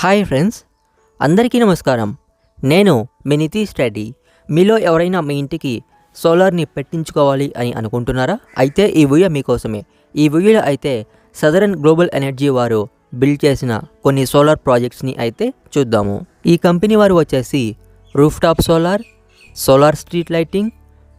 Hi friends అందరికీ నమస్కారం. నేను మీ నితీష్ రెడ్డి. మీలో ఎవరైనా మీ ఇంటికి సోలార్ని పెట్టించుకోవాలి అని అనుకుంటున్నారా? అయితే ఈ వీడియో మీకోసమే. ఈ వీడియోలో అయితే సదరన్ గ్లోబల్ ఎనర్జీ వారు బిల్డ్ చేసిన కొన్ని సోలార్ ప్రాజెక్ట్స్ని అయితే చూద్దాము. ఈ కంపెనీ వారు వచ్చేసి rooftop solar solar street lighting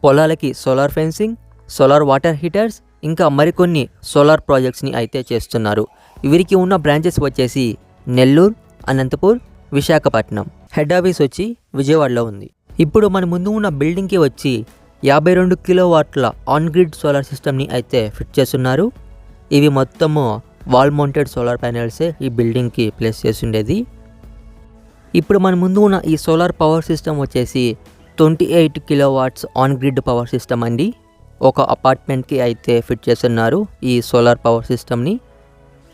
పొలాలకి solar fencing solar water heaters ఇంకా మరికొన్ని సోలార్ ప్రాజెక్ట్స్ని అయితే చేస్తున్నారు. వీరికి ఉన్న బ్రాంచెస్ వచ్చేసి నెల్లూరు అనంతపూర్ విశాఖపట్నం. హెడ్ ఆఫీస్ వచ్చి విజయవాడలో ఉంది. ఇప్పుడు మన ముందు ఉన్న బిల్డింగ్కి వచ్చి యాభై రెండు కిలో వాట్ల ఆన్ గ్రిడ్ సోలార్ సిస్టమ్ని అయితే ఫిట్ చేస్తున్నారు. ఇవి మొత్తము వాల్ మౌంటెడ్ సోలార్ ప్యానెల్సే ఈ బిల్డింగ్కి ప్లేస్ చేసిండేది ఇప్పుడు మన ముందు ఉన్న ఈ సోలార్ పవర్ సిస్టమ్ వచ్చేసి twenty eight kilowatts on grid power system అండి. ఒక అపార్ట్మెంట్కి అయితే ఫిట్ చేస్తున్నారు ఈ సోలార్ పవర్ సిస్టమ్ని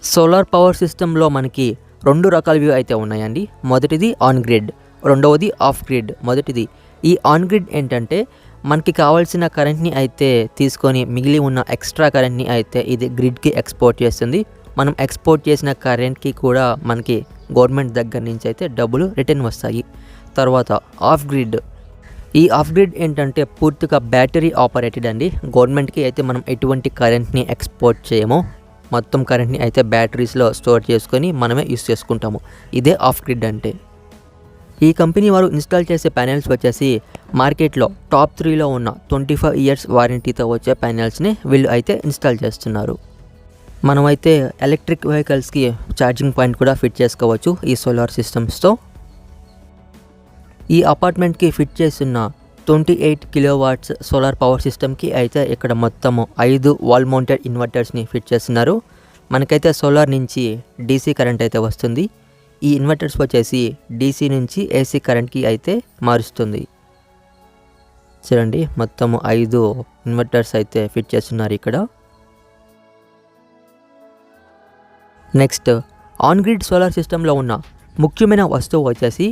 సోలార్ పవర్ సిస్టంలో మనకి రెండు రకాల వ్యూ అయితే ఉన్నాయండి. మొదటిది ఆన్ గ్రిడ్ రెండవది ఆఫ్ గ్రిడ్ మొదటిది ఈ ఆన్ గ్రిడ్ ఏంటంటే మనకి కావాల్సిన కరెంట్ని అయితే తీసుకొని మిగిలి ఉన్న ఎక్స్ట్రా కరెంట్ని అయితే ఇది గ్రిడ్కి ఎక్స్పోర్ట్ చేస్తుంది. మనం ఎక్స్పోర్ట్ చేసిన కరెంట్కి కూడా మనకి గవర్నమెంట్ దగ్గర నుంచి అయితే డబ్బులు రిటర్న్ వస్తాయి. తర్వాత ఆఫ్ గ్రిడ్ ఈ ఆఫ్ గ్రిడ్ ఏంటంటే పూర్తిగా బ్యాటరీ ఆపరేటెడ్ అండి. గవర్నమెంట్కి అయితే మనం ఎటువంటి కరెంట్ని ఎక్స్పోర్ట్ చేయము. మొత్తం కరెంట్ని అయితే బ్యాటరీస్లో స్టోర్ చేసుకొని మనమే యూస్ చేసుకుంటాము. ఇదే ఆఫ్ గ్రిడ్ అంటే. ఈ కంపెనీ వారు ఇన్స్టాల్ చేసే ప్యానెల్స్ వచ్చేసి మార్కెట్లో టాప్ త్రీలో ఉన్న ట్వంటీ ఫైవ్ ఇయర్స్ వారంటీతో వచ్చే ప్యానెల్స్ని వీళ్ళు అయితే ఇన్స్టాల్ చేస్తున్నారు. మనమైతే ఎలక్ట్రిక్ వెహికల్స్కి ఛార్జింగ్ పాయింట్ కూడా ఫిట్ చేసుకోవచ్చు ఈ సోలార్ సిస్టమ్స్తో. ఈ అపార్ట్మెంట్కి ఫిట్ చేస్తున్న twenty eight kilowatts solar power సిస్టమ్కి అయితే ఇక్కడ మొత్తము ఐదు వాల్ మౌంటెడ్ ఇన్వర్టర్స్ని ఫిట్ చేస్తున్నారు. మనకైతే సోలార్ నుంచి డీసీ కరెంట్ అయితే వస్తుంది. ఈ ఇన్వర్టర్స్ వచ్చేసి డీసీ నుంచి ఏసీ కరెంట్కి అయితే మారుస్తుంది. చూడండి మొత్తము ఐదు ఇన్వర్టర్స్ అయితే ఫిట్ చేస్తున్నారు ఇక్కడ. నెక్స్ట్ ఆన్ గ్రిడ్ సోలార్ సిస్టంలో ఉన్న ముఖ్యమైన వస్తువు వచ్చేసి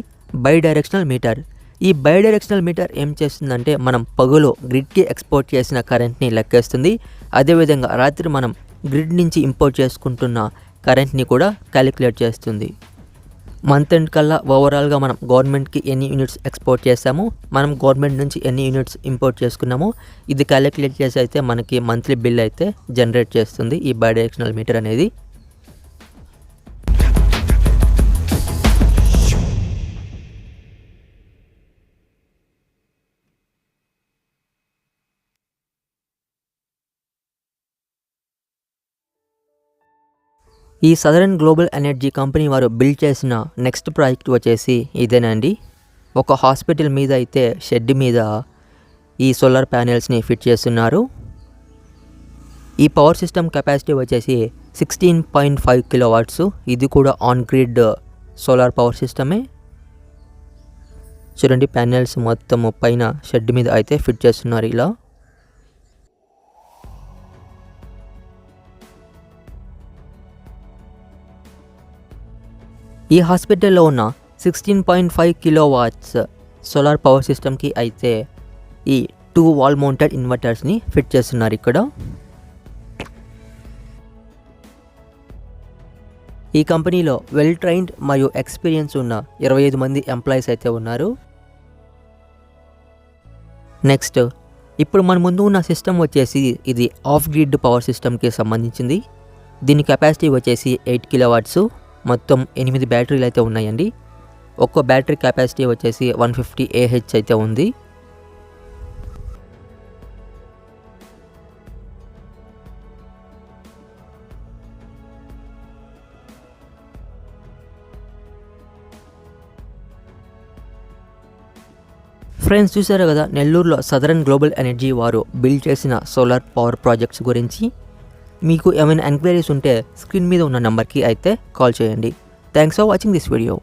బై డైరెక్షనల్ మీటర్ ఈ బయోడైరెక్షనల్ మీటర్ ఏం చేస్తుందంటే మనం పగులో గ్రిడ్కి ఎక్స్పోర్ట్ చేసిన కరెంట్ని లెక్కేస్తుంది. అదేవిధంగా రాత్రి మనం గ్రిడ్ నుంచి ఇంపోర్ట్ చేసుకుంటున్న కరెంట్ని కూడా క్యాలిక్యులేట్ చేస్తుంది. మంత్ ఎండ్ కల్లా ఓవరాల్గా మనం గవర్నమెంట్కి ఎన్ని యూనిట్స్ ఎక్స్పోర్ట్ చేసాము మనం గవర్నమెంట్ నుంచి ఎన్ని యూనిట్స్ ఇంపోర్ట్ చేసుకున్నాము ఇది క్యాలిక్యులేట్ చేసి అయితే మనకి మంత్లీ బిల్ అయితే జనరేట్ చేస్తుంది ఈ బయోడైరెక్షనల్ మీటర్ అనేది. ఈ సదరన్ గ్లోబల్ ఎనర్జీ కంపెనీ వారు బిల్డ్ చేసిన నెక్స్ట్ ప్రాజెక్ట్ వచ్చేసి ఇదేనండి. ఒక హాస్పిటల్ మీద అయితే షెడ్ మీద ఈ సోలార్ ప్యానెల్స్ని ఫిట్ చేస్తున్నారు. ఈ పవర్ సిస్టమ్ కెపాసిటీ వచ్చేసి sixteen point five kilo watts ఇది కూడా ఆన్ గ్రిడ్ సోలార్ పవర్ సిస్టమే. చూడండి ప్యానెల్స్ మొత్తం పైన షెడ్ మీద అయితే ఫిట్ చేస్తున్నారు ఇలా. ఈ హాస్పిటల్లో ఉన్న sixteen point five kilowatts solar power సిస్టమ్కి అయితే ఈ టూ వాల్ మౌంటెడ్ ఇన్వర్టర్స్ని ఫిట్ చేస్తున్నారు ఇక్కడ. ఈ కంపెనీలో వెల్ ట్రైన్డ్ మరియు ఎక్స్పీరియన్స్ ఉన్న ఇరవై ఐదు మంది ఎంప్లాయీస్ అయితే ఉన్నారు. నెక్స్ట్ ఇప్పుడు మన ముందు ఉన్న సిస్టమ్ వచ్చేసి ఇది ఆఫ్ గ్రిడ్ పవర్ సిస్టమ్కి సంబంధించింది. దీని కెపాసిటీ వచ్చేసి ఎయిట్ కిలోవాట్సు. మొత్తం ఎనిమిది బ్యాటరీలు అయితే ఉన్నాయండి. ఒక్కో బ్యాటరీ కెపాసిటీ వచ్చేసి వన్ ఫిఫ్టీ ఏహెచ్ అయితే ఉంది. ఫ్రెండ్స్ చూసారు కదా నెల్లూరులో సదరన్ గ్లోబల్ ఎనర్జీ వారు బిల్డ్ చేసిన సోలార్ పవర్ ప్రాజెక్ట్స్ గురించి. మీకు ఏమైనా ఎంక్వైరీస్ ఉంటే స్క్రీన్ మీద ఉన్న నెంబర్కి అయితే కాల్ చేయండి. Thanks for watching this video